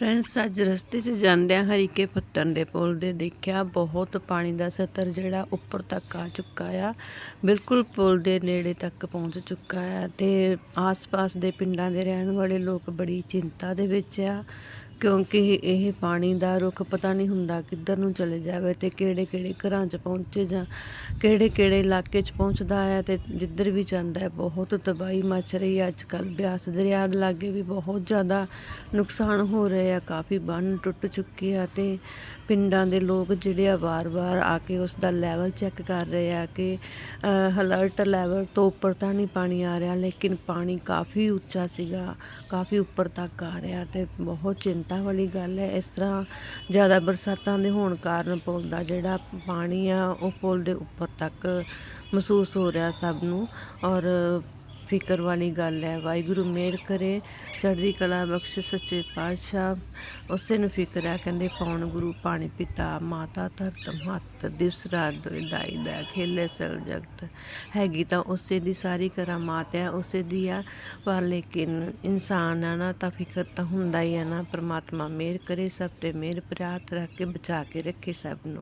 Friends, ਅੱਜ ਰਸਤੇ 'ਚ ਜਾਂਦਿਆਂ ਹਰੀਕੇ ਪੱਤਨ ਦੇ ਪੁਲ ਦੇ ਦੇਖਿਆ, ਬਹੁਤ ਪਾਣੀ ਦਾ ਸਤਰ ਜਿਹੜਾ ਉੱਪਰ ਤੱਕ ਆ ਚੁੱਕਾ ਆ। ਬਿਲਕੁਲ ਪੁਲ ਦੇ ਨੇੜੇ ਤੱਕ ਪਹੁੰਚ ਚੁੱਕਾ ਆ ਤੇ ਆਸ-ਪਾਸ ਦੇ ਪਿੰਡਾਂ ਦੇ ਰਹਿਣ ਵਾਲੇ ਲੋਕ ਬੜੀ ਚਿੰਤਾ ਦੇ ਵਿੱਚ ਆ। ਕਿਉਂਕਿ ਇਹ ਪਾਣੀ ਦਾ ਰੁੱਖ ਪਤਾ ਨਹੀਂ ਹੁੰਦਾ ਕਿੱਧਰ ਨੂੰ ਚਲੇ ਜਾਵੇ ਤੇ ਕਿਹੜੇ-ਕਿਹੜੇ ਘਰਾਂ 'ਚ ਪਹੁੰਚੇ ਜਾਂ ਕਿਹੜੇ-ਕਿਹੜੇ ਇਲਾਕੇ 'ਚ ਪਹੁੰਚਦਾ ਹੈ ਤੇ ਜਿੱਧਰ ਵੀ ਜਾਂਦਾ ਹੈ, ਬਹੁਤ ਤਬਾਹੀ ਮਚ ਰਹੀ ਹੈ। ਅੱਜ ਕੱਲ੍ਹ ਬਿਆਸ ਦਰਿਆ ਦੇ ਲਾਗੇ ਵੀ ਬਹੁਤ ਜ਼ਿਆਦਾ ਨੁਕਸਾਨ ਹੋ ਰਹੇ ਆ, ਕਾਫੀ ਬੰਨ ਟੁੱਟ ਚੁੱਕੇ ਆ ਤੇ ਪਿੰਡਾਂ ਦੇ ਲੋਕ ਜਿਹੜੇ ਆ ਵਾਰ-ਵਾਰ ਆ ਕੇ ਉਸ ਦਾ ਲੈਵਲ ਚੈੱਕ ਕਰ ਰਹੇ ਆ ਕਿ ਅਲਰਟ ਲੈਵਲ ਤੋਂ ਉੱਪਰ ਤਾਂ ਨਹੀਂ ਪਾਣੀ ਆ ਰਿਹਾ, ਲੇਕਿਨ ਪਾਣੀ ਕਾਫੀ ਉੱਚਾ ਸੀਗਾ, ਕਾਫੀ ਉੱਪਰ ਤੱਕ ਆ ਰਿਹਾ ਤੇ ਬਹੁਤ ਚਿੰਤਾ ਵਾਲੀ ਗੱਲ ਹੈ, ਇਸ ਤਰ੍ਹਾਂ ਜ਼ਿਆਦਾ ਬਰਸਾਤਾਂ ਦੇ ਹੋਣ ਕਾਰਨ ਪੁਲ ਦਾ ਜਿਹੜਾ ਪਾਣੀ ਆ, ਉਹ ਪੁਲ ਦੇ ਉੱਪਰ ਤੱਕ ਮਹਿਸੂਸ ਹੋ ਰਿਹਾ ਸਭ ਨੂੰ ਔਰ ਫਿਕਰ ਵਾਲੀ ਗੱਲ ਹੈ। ਵਾਹਿਗੁਰੂ ਮਿਹਰ ਕਰੇ, ਚੜ੍ਹਦੀ ਕਲਾ ਬਖਸ਼, ਸੱਚੇ ਪਾਤਸ਼ਾਹ। ਉਸੇ ਨੂੰ ਫਿਕਰ ਹੈ, ਕਹਿੰਦੇ ਪੌਣ ਗੁਰੂ ਪਾਣੀ ਪਿਤਾ, ਮਾਤਾ ਧਰਤ, ਮਹੱਤ, ਦਿਵਸ ਰਾਤ ਦਾਈ ਦਾ ਖੇਲੇ ਸਰ ਜਗਤ। ਹੈਗੀ ਤਾਂ ਉਸੇ ਦੀ ਸਾਰੀ ਕਰਾਮਾਤ ਹੈ, ਉਸੇ ਦੀ ਆ ਪਰ ਲੇਕਿਨ ਇਨਸਾਨ ਆ ਨਾ, ਤਾਂ ਫਿਕਰ ਤਾਂ ਹੁੰਦਾ ਹੀ ਆ ਨਾ। ਪ੍ਰਮਾਤਮਾ ਮਿਹਰ ਕਰੇ, ਸਭ ਤੇ ਮਿਹਰ ਪ੍ਰਾਰਥ ਰੱਖ ਕੇ, ਬਚਾ ਕੇ ਰੱਖੇ ਸਭ ਨੂੰ।